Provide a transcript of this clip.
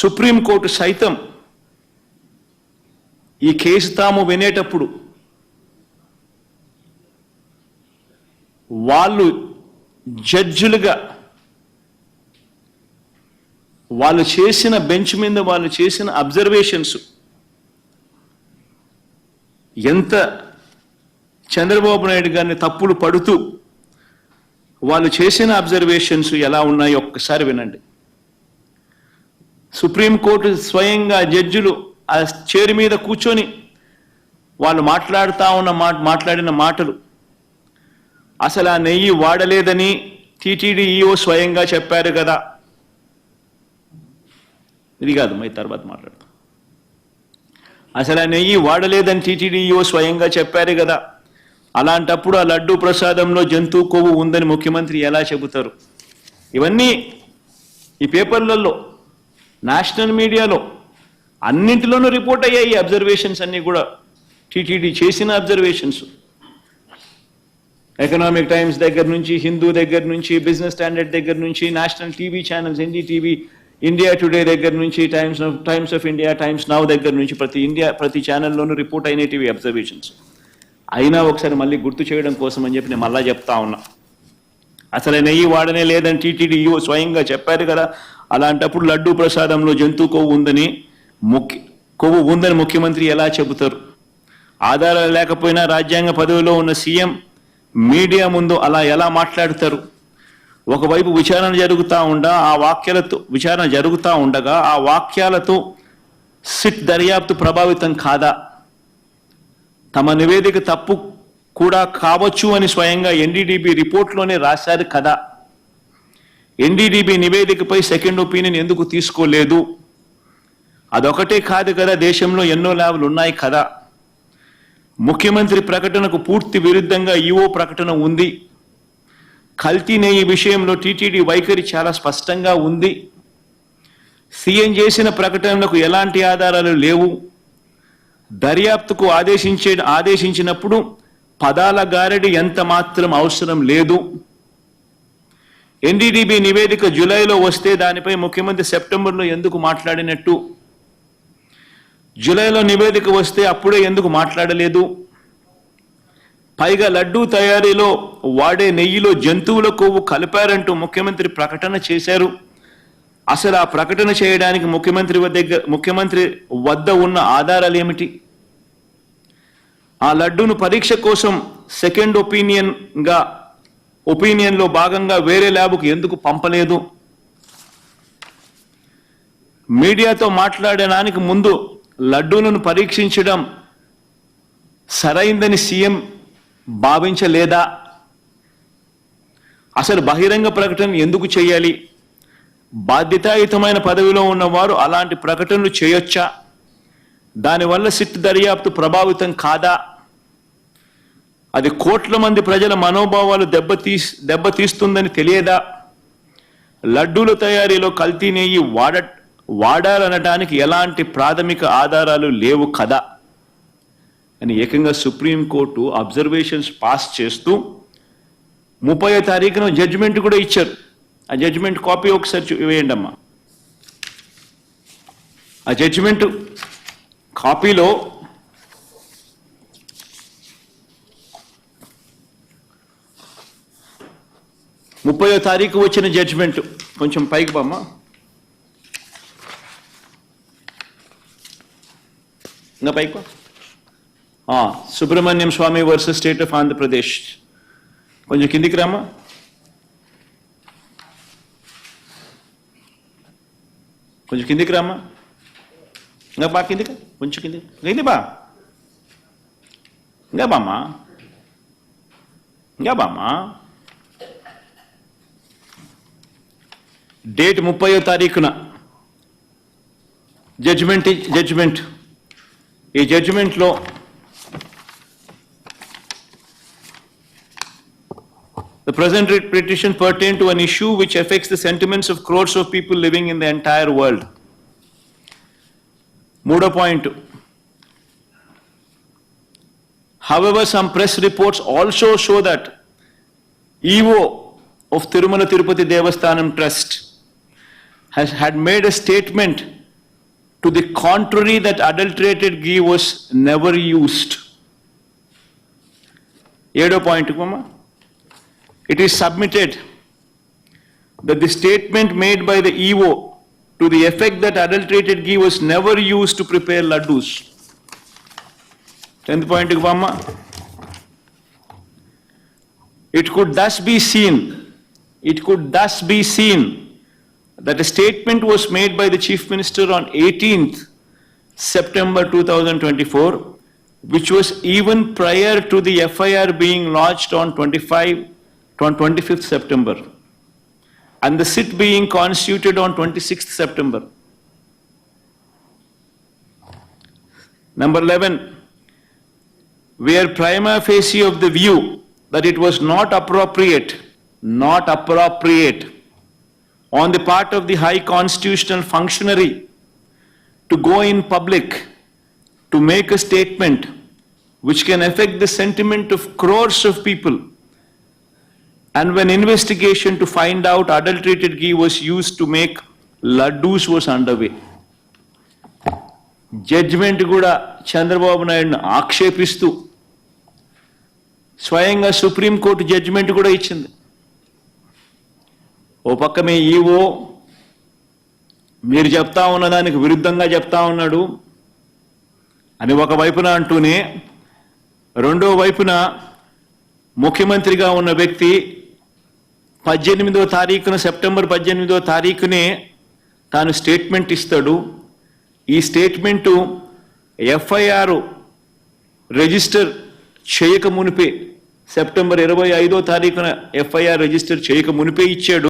Supreme court సైతం ఈ case తాము వినేటప్పుడు వాళ్ళు జడ్జులుగా వాళ్ళు చేసిన బెంచ్ మీద వాళ్ళు చేసిన అబ్జర్వేషన్స్ ఎంత చంద్రబాబు నాయుడు గారిని తప్పులు పడుతూ వాళ్ళు చేసిన అబ్జర్వేషన్స్ ఎలా ఉన్నాయో ఒక్కసారి వినండి. సుప్రీంకోర్టు స్వయంగా జడ్జిలు ఆ చైర్ మీద కూర్చొని వాళ్ళు మాట్లాడుతూ ఉన్న మాట మాట్లాడిన మాటలు. అసలు ఆ నెయ్యి వాడలేదని టీటీడీ ఈఓ స్వయంగా చెప్పారు కదా. ఇది కాదు మరి తర్వాత మాట్లాడతాం. అసలు ఆ నెయ్యి వాడలేదని టీటీడీ ఈఓ స్వయంగా చెప్పారు కదా. అలాంటప్పుడు ఆ లడ్డు ప్రసాదంలో జంతువు కొవ్వు ఉందని ముఖ్యమంత్రి ఎలా చెబుతారు? ఇవన్నీ ఈ పేపర్లలో నేషనల్ మీడియాలో అన్నింటిలోనూ రిపోర్ట్ అయ్యాయి అబ్జర్వేషన్స్ అన్నీ కూడా. టీటీడీ చేసిన అబ్జర్వేషన్స్. ఎకనామిక్ టైమ్స్ దగ్గర నుంచి హిందూ దగ్గర నుంచి బిజినెస్ స్టాండర్డ్ దగ్గర నుంచి national TV channels NDTV India Today దగ్గర నుంచి Times of Times of India Times Now దగ్గర నుంచి ప్రతి ఇండియా ప్రతి ఛానల్లోనూ రిపోర్ట్ అయినటివి అబ్జర్వేషన్స్. అయినా ఒకసారి మళ్ళీ గుర్తు చేయడం కోసం అని చెప్పి నేను మళ్ళా చెప్తా ఉన్నా. అసలు నెయ్యి వాడనే లేదని టీటీడీ స్వయంగా చెప్పారు కదా. అలాంటప్పుడు లడ్డూ ప్రసాదంలో జంతు కొవ్వు ఉందని ముఖ్య కొవ్వు ఉందని ముఖ్యమంత్రి ఎలా చెబుతారు? ఆధారాలు లేకపోయినా రాజ్యాంగ పదవిలో ఉన్న సీఎం మీడియా ముందు అలా ఎలా మాట్లాడతారు? ఒకవైపు విచారణ జరుగుతూ ఉండా ఆ వాక్యాలతో విచారణ జరుగుతూ ఉండగా ఆ వాక్యాలతో సిట్ దర్యాప్తు ప్రభావితం కాదా? తమ నివేదిక తప్పు కూడా కావచ్చు అని స్వయంగా ఎన్డీడీబీ రిపోర్ట్లోనే రాశారు కదా. ఎన్డీడీబీ నివేదికపై సెకండ్ ఒపీనియన్ ఎందుకు తీసుకోలేదు? అదొకటే కాదు కదా దేశంలో ఎన్నో ల్యాబ్లు ఉన్నాయి కదా. ముఖ్యమంత్రి ప్రకటనకు పూర్తి విరుద్ధంగా ఈఓ ప్రకటన ఉంది. కల్తీ నెయ్యి విషయంలో టీటీడీ వైఖరి చాలా స్పష్టంగా ఉంది. సీఎం చేసిన ప్రకటనలకు ఎలాంటి ఆధారాలు లేవు. దర్యాప్తుకు ఆదేశించే ఆదేశించినప్పుడు పదాల గారడి ఎంత మాత్రం అవసరం లేదు. ఎన్డీడీబీ నివేదిక జూలైలో వస్తే దానిపై ముఖ్యమంత్రి సెప్టెంబర్లో ఎందుకు మాట్లాడినట్టు? జూలైలో నివేదిక వస్తే అప్పుడే ఎందుకు మాట్లాడలేదు? పైగా లడ్డూ తయారీలో వాడే నెయ్యిలో జంతువుల కొవ్వు కలిపారంటూ ముఖ్యమంత్రి ప్రకటన చేశారు. అసలు ఆ ప్రకటన చేయడానికి ముఖ్యమంత్రి దగ్గర ముఖ్యమంత్రి వద్ద ఉన్న ఆధారాలు ఏమిటి? ఆ లడ్డూను పరీక్ష కోసం సెకండ్ ఒపీనియన్గా ఒపీనియన్లో భాగంగా వేరే ల్యాబ్కు ఎందుకు పంపలేదు? మీడియాతో మాట్లాడడానికి ముందు లడ్డూలను పరీక్షించడం సరైందని సీఎం భావించలేదా? అసలు బహిరంగ ప్రకటన ఎందుకు చేయాలి? బాధ్యతాయుతమైన పదవిలో ఉన్నవారు అలాంటి ప్రకటనలు చేయొచ్చా? దానివల్ల సిట్ దర్యాప్తు ప్రభావితం కాదా? అది కోట్ల మంది ప్రజల మనోభావాలు దెబ్బతీ దెబ్బతీస్తుందని తెలియదా? లడ్డూల తయారీలో కల్తీ నెయ్యి వాడ వాడాలనడానికి ఎలాంటి ప్రాథమిక ఆధారాలు లేవు కదా? అని ఏకంగా సుప్రీంకోర్టు అబ్జర్వేషన్స్ పాస్ చేస్తూ ముప్పై తారీఖున జడ్జిమెంట్ కూడా ఇచ్చారు. ఆ జడ్జిమెంట్ కాపీ ఒకసారి చూ- వేయండి అమ్మా. ఆ జడ్జిమెంట్ కాపీలో ముప్పయో తారీఖు వచ్చిన జడ్జిమెంట్ కొంచెం పైకి బామ్మ. ఇంకా పైకి బా. Subrahmanyam Swamy versus state of Andhra Pradesh. కొంచెం కిందికి రామా కొంచెం కిందికి రామా ఇంకా బా కిందికి. కొంచెం కిందికి. కింది బా. ఇంకా బామ్మా. ఇంకా బామ్మా. డేట్ ముప్పయో తారీఖున జడ్జిమెంట్ జడ్జిమెంట్ ఈ జడ్జిమెంట్లో The present writ petition pertain to an issue which affects the sentiments of crores of people living in the entire world. మూడో point However, some press reports also show that EO of Tirumala Tirupati Devasthanam Trust has, had made a statement to the contrary that adulterated ghee was never used. Point, It is submitted that the statement made by the EVO to the effect that adulterated ghee was never used to prepare laddus. Tenth point, Mama. It could thus be seen, it could thus be seen that a statement was made by the Chief Minister on 18th September 2024, which was even prior to the FIR being lodged on 25, on 25th September, and the sit being constituted on 26th September. Number 11, we are prima facie of the view that it was not appropriate, not appropriate on the part of the high constitutional functionary to go in public to make a statement which can affect the sentiment of crores of people. And when investigation to find out adulterated ghee was used to make laddus was underway. Judgement కూడా చంద్రబాబు నాయుడును ఆక్షేపిస్తూ స్వయంగా supreme court judgement కూడా ఇచ్చింది ఓ పక్క మీ EO. మీరు చెప్తా ఉన్న దానికి విరుద్ధంగా చెప్తా ఉన్నాడు. అని ఒక వైపున అంటూనే రెండో వైపున ముఖ్యమంత్రిగా ఉన్న వ్యక్తి పద్దెనిమిదో తారీఖున సెప్టెంబర్ పద్దెనిమిదో తారీఖునే తాను స్టేట్మెంట్ ఇస్తాడు. ఈ స్టేట్మెంటు ఎఫ్ఐఆర్ రిజిస్టర్ చేయక మునిపే సెప్టెంబర్ ఇరవై ఐదో తారీఖున ఎఫ్ఐఆర్ రిజిస్టర్ చేయక మునిపే ఇచ్చాడు.